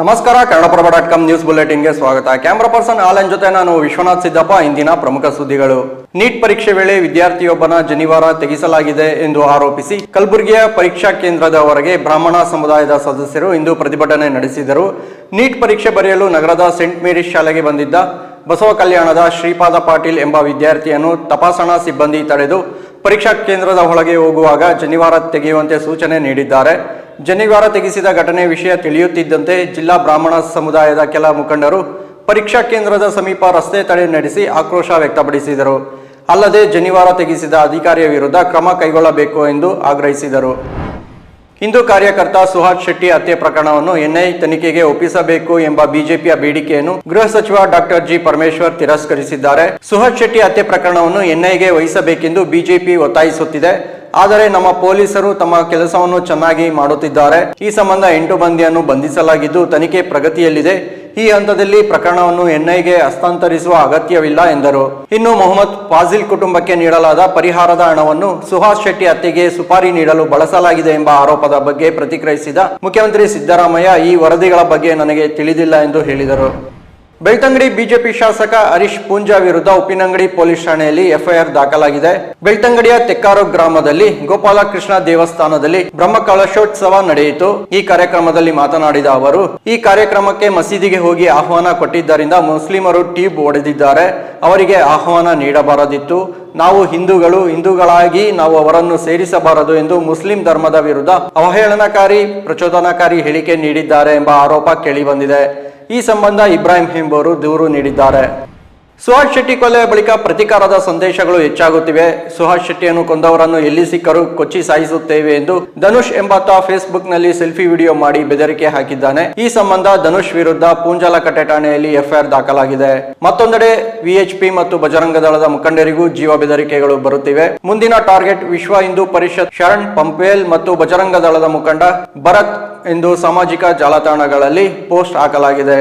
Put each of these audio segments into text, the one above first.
ನಮಸ್ಕಾರ, Kannadaprabha dot com news ಬುಲೆಟಿನ್ಗೆ ಸ್ವಾಗತ. ಕ್ಯಾಮ್ರಾ ಪರ್ಸನ್ ಆಲನ್ ಜೊತೆ ನಾನು ವಿಶ್ವನಾಥ್ ಸಿದ್ದಪ್ಪ. ಇಂದಿನ ಪ್ರಮುಖ ಸುದ್ದಿಗಳು. ನೀಟ್ ಪರೀಕ್ಷೆ ವೇಳೆ ವಿದ್ಯಾರ್ಥಿಯೊಬ್ಬನ ಜನಿವಾರ ತೆಗೆಸಲಾಗಿದೆ ಎಂದು ಆರೋಪಿಸಿ ಕಲಬುರಗಿಯ ಪರೀಕ್ಷಾ ಕೇಂದ್ರದ ಹೊರಗೆ ಬ್ರಾಹ್ಮಣ ಸಮುದಾಯದ ಸದಸ್ಯರು ಇಂದು ಪ್ರತಿಭಟನೆ ನಡೆಸಿದರು. ನೀಟ್ ಪರೀಕ್ಷೆ ಬರೆಯಲು ನಗರದ ಸೆಂಟ್ ಮೇರಿಸ್ ಶಾಲೆಗೆ ಬಂದಿದ್ದ ಬಸವ ಕಲ್ಯಾಣದ ಶ್ರೀಪಾದ ಪಾಟೀಲ್ ಎಂಬ ವಿದ್ಯಾರ್ಥಿಯನ್ನು ತಪಾಸಣಾ ಸಿಬ್ಬಂದಿ ತಡೆದು ಪರೀಕ್ಷಾ ಕೇಂದ್ರದ ಒಳಗೆ ಹೋಗುವಾಗ ಜನಿವಾರ ತೆಗೆಯುವಂತೆ ಸೂಚನೆ ನೀಡಿದ್ದಾರೆ. ಜನಿವಾರ ತೆಗೆಸಿದ ಘಟನೆ ವಿಷಯ ತಿಳಿಯುತ್ತಿದ್ದಂತೆ ಜಿಲ್ಲಾ ಬ್ರಾಹ್ಮಣ ಸಮುದಾಯದ ಕೆಲ ಮುಖಂಡರು ಪರೀಕ್ಷಾ ಕೇಂದ್ರದ ಸಮೀಪ ರಸ್ತೆ ತಡೆ ನಡೆಸಿ ಆಕ್ರೋಶ ವ್ಯಕ್ತಪಡಿಸಿದರು. ಅಲ್ಲದೆ ಜನಿವಾರ ತೆಗೆಸಿದ ಅಧಿಕಾರಿಯ ವಿರುದ್ಧ ಕ್ರಮ ಕೈಗೊಳ್ಳಬೇಕು ಎಂದು ಆಗ್ರಹಿಸಿದರು. ಹಿಂದೂ ಕಾರ್ಯಕರ್ತ ಸುಹಾಸ್ ಶೆಟ್ಟಿ ಹತ್ಯೆ ಪ್ರಕರಣವನ್ನು ಎನ್ಐ ತನಿಖೆಗೆ ಒಪ್ಪಿಸಬೇಕು ಎಂಬ ಬಿಜೆಪಿಯ ಬೇಡಿಕೆಯನ್ನು ಗೃಹ ಸಚಿವ ಡಾಕ್ಟರ್ ಜಿ ಪರಮೇಶ್ವರ್ ತಿರಸ್ಕರಿಸಿದ್ದಾರೆ. ಸುಹಾಸ್ ಶೆಟ್ಟಿ ಹತ್ಯೆ ಪ್ರಕರಣವನ್ನು ಎನ್ಐಗೆ ವಹಿಸಬೇಕೆಂದು ಬಿಜೆಪಿ ಒತ್ತಾಯಿಸುತ್ತಿದೆ. ಆದರೆ ನಮ್ಮ ಪೊಲೀಸರು ತಮ್ಮ ಕೆಲಸವನ್ನು ಚೆನ್ನಾಗಿ ಮಾಡುತ್ತಿದ್ದಾರೆ. ಈ ಸಂಬಂಧ ಎಂಟು ಮಂದಿಯನ್ನು ಬಂಧಿಸಲಾಗಿದ್ದು ತನಿಖೆ ಪ್ರಗತಿಯಲ್ಲಿದೆ. ಈ ಹಂತದಲ್ಲಿ ಪ್ರಕರಣವನ್ನು ಎನ್ಐಗೆ ಹಸ್ತಾಂತರಿಸುವ ಅಗತ್ಯವಿಲ್ಲ ಎಂದರು. ಇನ್ನು ಮೊಹಮ್ಮದ್ ಫಾಜಿಲ್ ಕುಟುಂಬಕ್ಕೆ ನೀಡಲಾದ ಪರಿಹಾರದ ಹಣವನ್ನು ಸುಹಾಸ್ ಶೆಟ್ಟಿ ಹತ್ಯೆಗೆ ಸುಪಾರಿ ನೀಡಲು ಬಳಸಲಾಗಿದೆ ಎಂಬ ಆರೋಪದ ಬಗ್ಗೆ ಪ್ರತಿಕ್ರಿಯಿಸಿದ ಮುಖ್ಯಮಂತ್ರಿ ಸಿದ್ದರಾಮಯ್ಯ ಈ ವರದಿಗಳ ಬಗ್ಗೆ ನನಗೆ ತಿಳಿದಿಲ್ಲ ಎಂದು ಹೇಳಿದರು. ಬೆಳ್ತಂಗಡಿ ಬಿಜೆಪಿ ಶಾಸಕ ಹರೀಶ್ ಪೂಂಜಾ ವಿರುದ್ಧ ಉಪ್ಪಿನಂಗಡಿ ಪೊಲೀಸ್ ಠಾಣೆಯಲ್ಲಿ ಎಫ್ಐಆರ್ ದಾಖಲಾಗಿದೆ. ಬೆಳ್ತಂಗಡಿಯ ತೆಕ್ಕಾರು ಗ್ರಾಮದಲ್ಲಿ ಗೋಪಾಲಕೃಷ್ಣ ದೇವಸ್ಥಾನದಲ್ಲಿ ಬ್ರಹ್ಮ ಕಳಶೋತ್ಸವ ನಡೆಯಿತು. ಈ ಕಾರ್ಯಕ್ರಮದಲ್ಲಿ ಮಾತನಾಡಿದ ಅವರು, ಈ ಕಾರ್ಯಕ್ರಮಕ್ಕೆ ಮಸೀದಿಗೆ ಹೋಗಿ ಆಹ್ವಾನ ಕೊಟ್ಟಿದ್ದರಿಂದ ಮುಸ್ಲಿಮರು ಟೀಬ್ ಒಡೆದಿದ್ದಾರೆ. ಅವರಿಗೆ ಆಹ್ವಾನ ನೀಡಬಾರದಿತ್ತು. ನಾವು ಹಿಂದೂಗಳು, ಹಿಂದೂಗಳಾಗಿ ನಾವು ಅವರನ್ನು ಸೇರಿಸಬಾರದು ಎಂದು ಮುಸ್ಲಿಂ ಧರ್ಮದ ವಿರುದ್ಧ ಅವಹೇಳನಕಾರಿ, ಪ್ರಚೋದನಕಾರಿ ಹೇಳಿಕೆ ನೀಡಿದ್ದಾರೆ ಎಂಬ ಆರೋಪ ಕೇಳಿಬಂದಿದೆ. ಈ ಸಂಬಂಧ ಇಬ್ರಾಹಿಂ ಎಂಬುವರು ದೂರು ನೀಡಿದ್ದಾರೆ. ಸುಹಾಸ್ ಶೆಟ್ಟಿ ಕೊಲೆ ಬಳಿಕ ಪ್ರತಿಕಾರದ ಸಂದೇಶಗಳು ಹೆಚ್ಚಾಗುತ್ತಿವೆ. ಸುಹಾಸ್ ಶೆಟ್ಟಿಯನ್ನು ಕೊಂದವರನ್ನು ಎಲ್ಲಿ ಸಿಕ್ಕರೂ ಕೊಚ್ಚಿ ಸಾಯಿಸುತ್ತೇವೆ ಎಂದು ಧನುಷ್ ಎಂಬಾತ ಫೇಸ್ಬುಕ್ನಲ್ಲಿ ಸೆಲ್ಫಿ ವಿಡಿಯೋ ಮಾಡಿ ಬೆದರಿಕೆ ಹಾಕಿದ್ದಾನೆ. ಈ ಸಂಬಂಧ ಧನುಷ್ ವಿರುದ್ಧ ಪೂಂಜಾಲಕಟ್ಟೆ ಠಾಣೆಯಲ್ಲಿ ಎಫ್ಐಆರ್ ದಾಖಲಾಗಿದೆ. ಮತ್ತೊಂದೆಡೆ ವಿಎಚ್ಪಿ ಮತ್ತು ಬಜರಂಗ ದಳದ ಮುಖಂಡರಿಗೂ ಜೀವ ಬೆದರಿಕೆಗಳು ಬರುತ್ತಿವೆ. ಮುಂದಿನ ಟಾರ್ಗೆಟ್ ವಿಶ್ವ ಹಿಂದೂ ಪರಿಷತ್ ಶರಣ್ ಪಂಪೇಲ್ ಮತ್ತು ಬಜರಂಗ ದಳದ ಮುಖಂಡ ಭರತ್ ಎಂದು ಸಾಮಾಜಿಕ ಜಾಲತಾಣಗಳಲ್ಲಿ ಪೋಸ್ಟ್ ಹಾಕಲಾಗಿದೆ.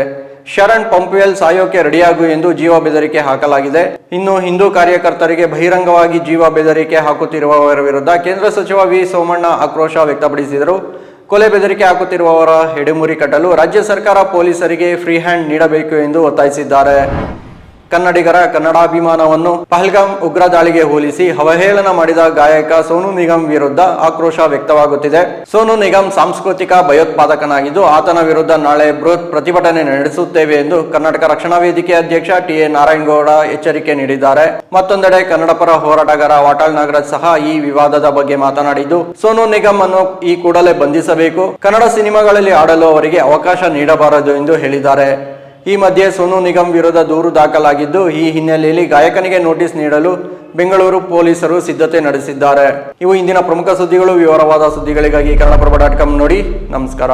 ಶರಣ್ ಪಂಪ್ವೆಲ್ ಸಾಯೋಕೆ ರೆಡಿಯಾಗು ಎಂದು ಜೀವ ಬೆದರಿಕೆ ಹಾಕಲಾಗಿದೆ. ಇನ್ನು ಹಿಂದೂ ಕಾರ್ಯಕರ್ತರಿಗೆ ಬಹಿರಂಗವಾಗಿ ಜೀವ ಬೆದರಿಕೆ ಹಾಕುತ್ತಿರುವವರ ವಿರುದ್ಧ ಕೇಂದ್ರ ಸಚಿವ ವಿ ಸೋಮಣ್ಣ ಆಕ್ರೋಶ ವ್ಯಕ್ತಪಡಿಸಿದರು. ಕೊಲೆ ಬೆದರಿಕೆ ಹಾಕುತ್ತಿರುವವರ ಹೆಡೆಮುರಿ ಕಟ್ಟಲು ರಾಜ್ಯ ಸರ್ಕಾರ ಪೊಲೀಸರಿಗೆ ಫ್ರೀ ಹ್ಯಾಂಡ್ ನೀಡಬೇಕು ಎಂದು ಒತ್ತಾಯಿಸಿದ್ದಾರೆ. ಕನ್ನಡಿಗರ ಕನ್ನಡಾಭಿಮಾನವನ್ನು ಪಹಲ್ಗಾಮ್ ಉಗ್ರ ದಾಳಿಗೆ ಹೋಲಿಸಿ ಅವಹೇಳನ ಮಾಡಿದ ಗಾಯಕ ಸೋನು ನಿಗಮ್ ವಿರುದ್ಧ ಆಕ್ರೋಶ ವ್ಯಕ್ತವಾಗುತ್ತಿದೆ. ಸೋನು ನಿಗಮ್ ಸಾಂಸ್ಕೃತಿಕ ಭಯೋತ್ಪಾದಕನಾಗಿದ್ದು ಆತನ ವಿರುದ್ಧ ನಾಳೆ ಬೃಹತ್ ಪ್ರತಿಭಟನೆ ನಡೆಸುತ್ತೇವೆ ಎಂದು ಕರ್ನಾಟಕ ರಕ್ಷಣಾ ವೇದಿಕೆ ಅಧ್ಯಕ್ಷ ಟಿ ಎ ನಾರಾಯಣಗೌಡ ಎಚ್ಚರಿಕೆ ನೀಡಿದ್ದಾರೆ. ಮತ್ತೊಂದೆಡೆ ಕನ್ನಡ ಪರ ಹೋರಾಟಗಾರ ವಾಟಾಳ್ ನಾಗರಾಜ್ ಸಹ ಈ ವಿವಾದದ ಬಗ್ಗೆ ಮಾತನಾಡಿದ್ದು, ಸೋನು ನಿಗಮ್ ಅನ್ನು ಈ ಕೂಡಲೇ ಬಂಧಿಸಬೇಕು, ಕನ್ನಡ ಸಿನಿಮಾಗಳಲ್ಲಿ ಆಡಲು ಅವರಿಗೆ ಅವಕಾಶ ನೀಡಬಾರದು ಎಂದು ಹೇಳಿದ್ದಾರೆ. ಈ ಮಧ್ಯೆ ಸೋನು ನಿಗಮ್ ವಿರುದ್ಧ ದೂರು ದಾಖಲಾಗಿದ್ದು, ಈ ಹಿನ್ನೆಲೆಯಲ್ಲಿ ಗಾಯಕನಿಗೆ ನೋಟಿಸ್ ನೀಡಲು ಬೆಂಗಳೂರು ಪೊಲೀಸರು ಸಿದ್ಧತೆ ನಡೆಸಿದ್ದಾರೆ. ಇವು ಇಂದಿನ ಪ್ರಮುಖ ಸುದ್ದಿಗಳು. ವಿವರವಾದ ಸುದ್ದಿಗಳಿಗಾಗಿ ಕನ್ನಡಪ್ರಭ ಡಾಟ್ ಕಾಮ್ ನೋಡಿ. ನಮಸ್ಕಾರ.